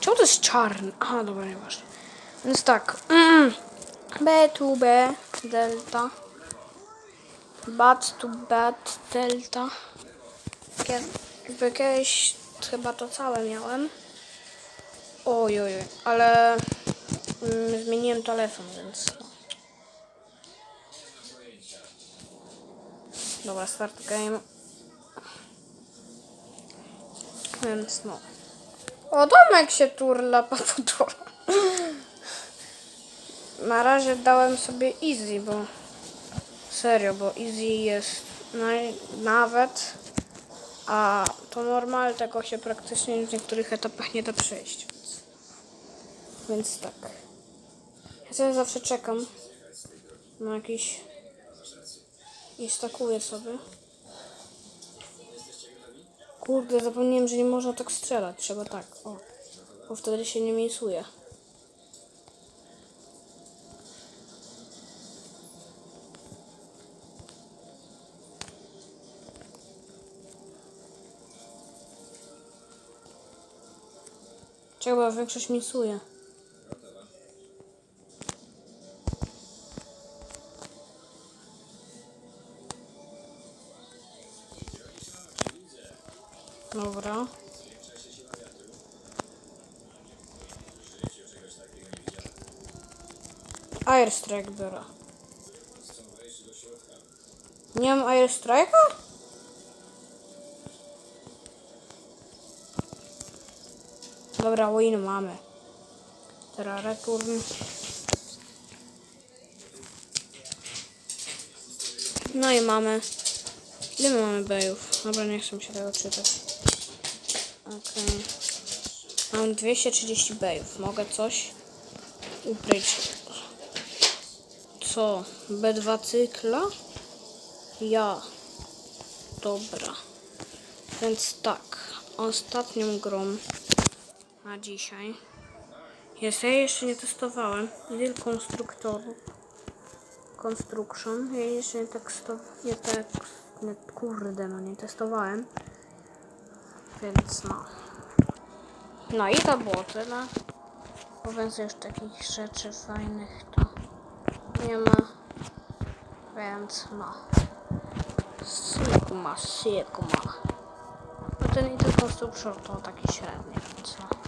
Czemu to jest czarny? Aha, dobra, nieważne. Więc tak. Mm, B to B, delta. Bat to bat, delta. Jakby kiedyś chyba to całe miałem. Oj, oj, ale mm, zmieniłem telefon, więc. Dobra, start game. Więc no. O, domek się turla, paputura. Na razie dałem sobie easy, bo serio, bo easy jest naj, nawet, a to normal tego się praktycznie w niektórych etapach nie da przejść. Więc, więc tak. Ja sobie zawsze czekam na jakiś i stakuję sobie. Kurde, zapomniałem, że nie można tak strzelać. Trzeba tak, o. Bo wtedy się nie misuje. Czego większość misuje. Dobra. Airstrike biorę. Nie mam Airstrike'a? Dobra, win mamy. Teraz return. No i mamy. Ile my mamy bejów? Dobra, nie chcę mi się tego czytać. Okej. Mam 230 bejów. Mogę coś ukryć. Co? B2 cykla? Ja. Dobra. Więc tak. Ostatnią grą na dzisiaj jest, ja jeszcze nie testowałem, Deal Constructor Construction. Ja jeszcze nie tekstowałem, nie tak, nie, kurde no, nie testowałem. Więc no. No i to było tyle. Bo więcej już takich rzeczy fajnych to nie ma. Więc no. Sigma, Sigma. No ten i ten Construction to taki średni, więc no.